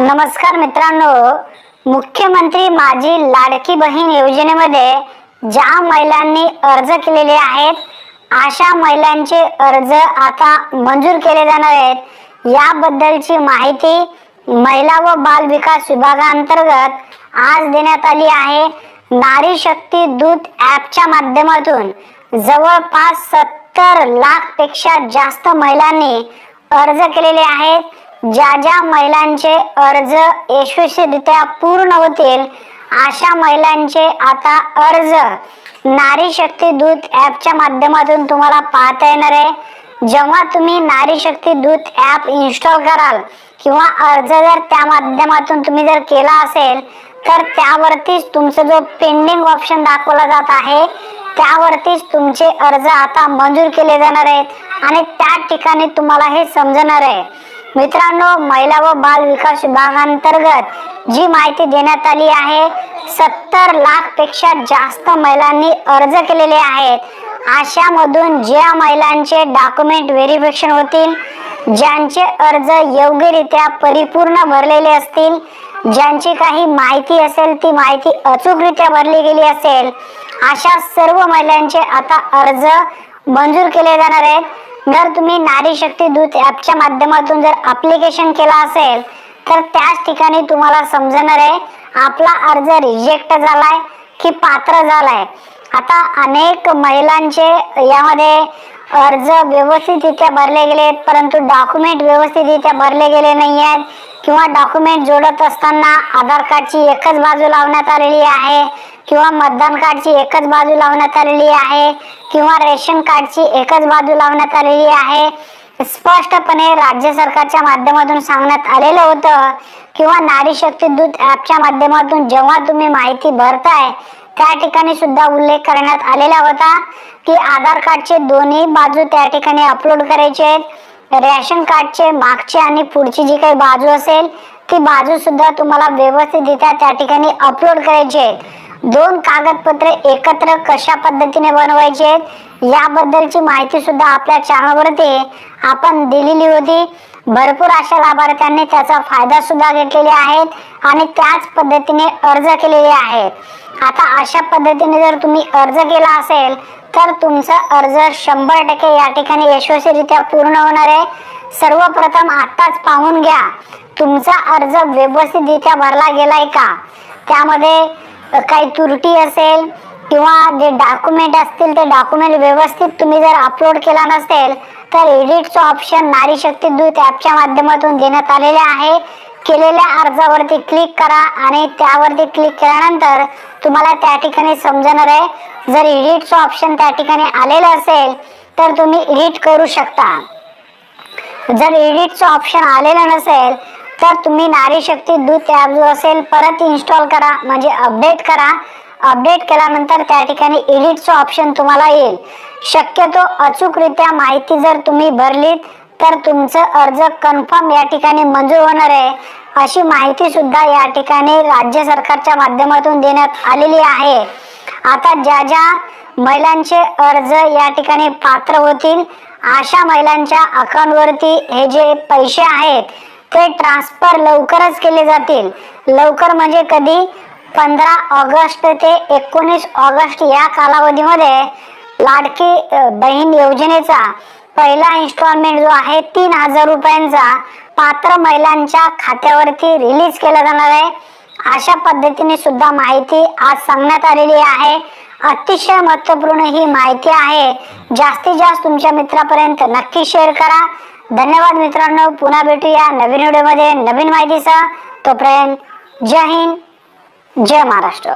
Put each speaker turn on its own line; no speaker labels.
नमस्कार मित्रांनो. मुख्यमंत्री माझी लाडकी बहीण योजनेमध्ये ज्या महिलांनी अर्ज केलेले आहेत अशा महिलांचे अर्ज आता मंजूर केले जाणार आहेत. याबद्दलची माहिती महिला व बाल विकास विभागांतर्गत आज देण्यात आली आहे. नारी शक्ती दूत ॲपच्या माध्यमातून जवळपास सत्तर लाखपेक्षा जास्त महिलांनी अर्ज केलेले आहेत. ज्या ज्या महिलांचे अर्ज यशस्वीरित्या पूर्ण होतील अशा महिलांचे आता अर्ज नारी शक्ती दूत ॲपच्या माध्यमातून तुम्हाला पाहता येणार आहे. जेव्हा तुम्ही नारी शक्ती दूत ॲप इन्स्टॉल कराल किंवा अर्ज जर त्या माध्यमातून तुम्ही जर केला असेल तर त्यावरतीच तुमचा जो पेंडिंग ऑप्शन दाखवला जात आहे त्यावरतीच तुमचे अर्ज आता मंजूर केले जाणार आहेत आणि त्या ठिकाणी तुम्हाला हे समजणार आहे. मित्रांनो महिला व बाल विकास विभागांतर्गत जी माहिती देण्यात आली आहे सत्तर लाखपेक्षा जास्त महिलांनी अर्ज केलेले आहेत. अशामधून ज्या महिलांचे डॉक्युमेंट व्हेरिफिकेशन होतील ज्यांचे अर्ज योग्यरित्या परिपूर्ण भरलेले असतील ज्यांची काही माहिती असेल ती माहिती अचूकरित्या भरली गेली असेल अशा सर्व महिलांचे आता अर्ज मंजूर केले जाणार आहेत. जर तुम्ही नारी शक्ती दूत ॲपच्या माध्यमातून जर अप्लिकेशन केला असेल तर त्याच ठिकाणी तुम्हाला समजणार आहे आपला अर्ज रिजेक्ट झालाय की पात्र झालाय. आता अनेक महिलांचे यामध्ये अर्ज व्यवस्थितरित्या भरले गेले आहेत परंतु डॉक्युमेंट व्यवस्थितरित्या भरले गेले नाही आहेत किंवा डॉक्युमेंट जोडत असताना आधार कार्डची एकच बाजू लावण्यात आलेली आहे किंवा मतदान कार्डची एकच बाजू लावण्यात आलेली आहे किंवा रेशन कार्डची एकच बाजू लावण्यात आलेली आहे. स्पष्टपणे राज्य सरकारच्या माध्यमातून सांगण्यात आलेलं होतं किंवा नारी शक्ती दूत ॲपच्या माध्यमातून जेव्हा तुम्ही माहिती भरताय त्या ठिकाणी सुद्धा उल्लेख करण्यात आलेला होता की आधार कार्डचे दोन्ही बाजू त्या ठिकाणी अपलोड करायचे आहेत. रेशन कार्डचे मागचे आणि पुढची जी काही बाजू असेल ती बाजू सुद्धा तुम्हाला व्यवस्थितरित्या त्या ठिकाणी अपलोड करायची आहेत दोन कागदपत्रे एकत्र कशा पद्धतीने बनवायचे आहेत याबद्दलची माहिती सुद्धा आपल्या चॅनलवरती आपण दिलेली होती. भरपूर अशा लाभार्थ्यांनी त्याचा फायदा सुद्धा घेतलेले आहेत आणि त्याच पद्धतीने अर्ज केलेले आहेत. आता अशा पद्धतीने जर तुम्ही अर्ज केला असेल तर तुमचा अर्ज शंभर टक्के या ठिकाणी यशस्वीरित्या पूर्ण होणार आहे. सर्वप्रथम आत्ताच पाहून घ्या तुमचा अर्ज व्यवस्थितरित्या भरला गेलाय का? त्यामध्ये काही त्रुटी असेल किंवा जे डॉक्युमेंट असतील ते डॉक्युमेंट व्यवस्थित तुम्ही जर अपलोड केला नसेल तर एडिटचं ऑप्शन नारी शक्ती दूत ॲपच्या माध्यमातून देण्यात आलेले आहे. केलेल्या अर्जावरती क्लिक करा आणि त्यावरती क्लिक केल्यानंतर तुम्हाला त्या ठिकाणी समजणार आहे. जर एडिटचं ऑप्शन त्या ठिकाणी आलेलं असेल तर तुम्ही एडिट करू शकता. जर एडिटचं ऑप्शन आलेलं नसेल तर तुम्ही नारी शक्ती दूत ॲप जो असेल परत इन्स्टॉल करा म्हणजे अपडेट करा. अपडेट केल्यानंतर त्या ठिकाणी एडिटचं ऑप्शन तुम्हाला येईल. शक्यतो अचूकरित्या माहिती जर तुम्ही भरलीत तर तुमचं अर्ज कन्फर्म या ठिकाणी मंजूर होणार आहे. अशी माहिती सुद्धा या ठिकाणी राज्य सरकारच्या माध्यमातून देण्यात आलेली आहे. आता ज्या ज्या महिलांचे अर्ज या ठिकाणी पात्र होतील अशा महिलांच्या अकाउंटवरती हे जे पैसे आहेत ते ट्रान्सफर लवकरच केले जातील. लवकर म्हणजे कधी? पंधरा ऑगस्ट ते एकोणीस ऑगस्ट या कालावधीमध्ये लाडकी बहीण योजनेचा पहिला इन्स्टॉलमेंट जो आहे तीन हजार रुपयांचा पात्र महिलांच्या खात्यावरती रिलीज केला जाणार आहे. अशा पद्धतीने सुद्धा माहिती आज सांगण्यात आलेली आहे. अतिशय महत्त्वपूर्ण ही माहिती आहे. जास्तीत जास्त तुमच्या मित्रापर्यंत नक्की शेअर करा. धन्यवाद मित्रांनो. पुन्हा भेटूया नवीन व्हिडिओमध्ये. नवीन माहितीचा तोपर्यंत जय हिंद जय महाराष्ट्र.